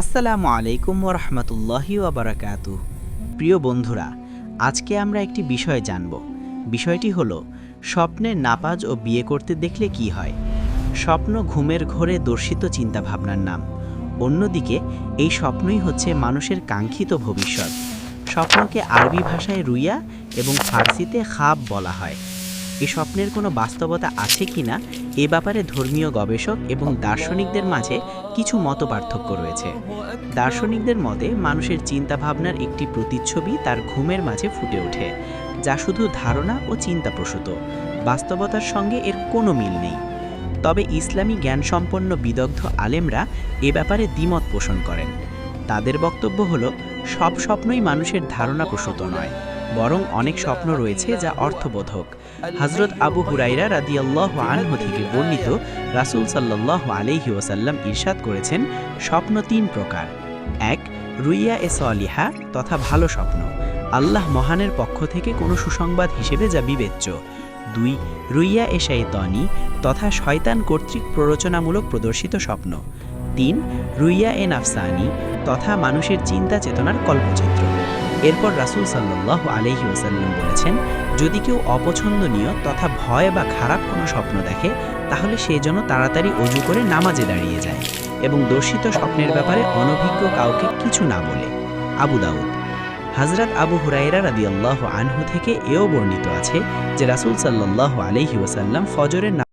আসসালামু আলাইকুম রহমতুল্লাহি ওবরাকাতু। প্রিয় বন্ধুরা, আজকে আমরা একটি বিষয় জানব। বিষয়টি হলো, স্বপ্নে নাপাজ ও বিয়ে করতে দেখলে কি হয়? স্বপ্ন ঘুমের ঘোরে দর্শিত চিন্তাভাবনার নাম। অন্যদিকে, এই স্বপ্নই হচ্ছে মানুষের কাঙ্ক্ষিত ভবিষ্যৎ। স্বপ্নকে আরবি ভাষায় রুইয়া এবং ফার্সিতে খাব বলা হয়। এই স্বপ্নের কোনো বাস্তবতা আছে কিনা এ ব্যাপারে ধর্মীয় গবেষক এবং দার্শনিকদের মাঝে কিছু মতপার্থক্য রয়েছে। দার্শনিকদের মতে, মানুষের চিন্তাভাবনার একটি প্রতিচ্ছবি তার ঘুমের মাঝে ফুটে ওঠে, যা শুধু ধারণা ও চিন্তাপ্রসূত। বাস্তবতার সঙ্গে এর কোনো মিল নেই। তবে ইসলামী জ্ঞানসম্পন্ন বিদগ্ধ আলেমরা এ ব্যাপারে দ্বিমত পোষণ করেন। তাদের বক্তব্য হলো, সব স্বপ্নই মানুষের ধারণা প্রসূত নয়। বরং অনেক স্বপ্ন রয়েছে যা অর্থবোধক। হজরত আবু হুরাইরা রাদিয়াল্লাহ আনহু থেকে বর্ণিত রাসুল সাল্লাহ আলাইহি ওসাল্লাম ইরশাদ করেছেন, স্বপ্ন তিন প্রকার। এক, রুইয়া এ সলিহা তথা ভালো স্বপ্ন। আল্লাহ মহানের পক্ষ থেকে কোনো সুসংবাদ হিসেবে যা বিবেচ্য। দুই, রুইয়া এ শাইতানি তথা শয়তান কর্তৃক প্ররোচনামূলক প্রদর্শিত স্বপ্ন। তিন, রুইয়া এ নাফসানি তথা মানুষের চিন্তা চেতনার কল্পচিত্র। এরপর রাসূল সাল্লাহ আলহি ওসাল্লাম বলেছেন, যদি কেউ অপছন্দনীয় তথা ভয় বা খারাপ কোনো স্বপ্ন দেখে, তাহলে সে যেন তাড়াতাড়ি অজু করে নামাজে দাঁড়িয়ে যায় এবং দর্শিত স্বপ্নের ব্যাপারে অনভিজ্ঞ কাউকে কিছু না বলে। আবু দাউদ, হজরত আবু হুরাইরা রাদিয়াল্লাহু আনহু থেকে এও বর্ণিত আছে যে রাসূল সাল্লাল্লাহু আলাইহি ওয়াসাল্লাম ফজরের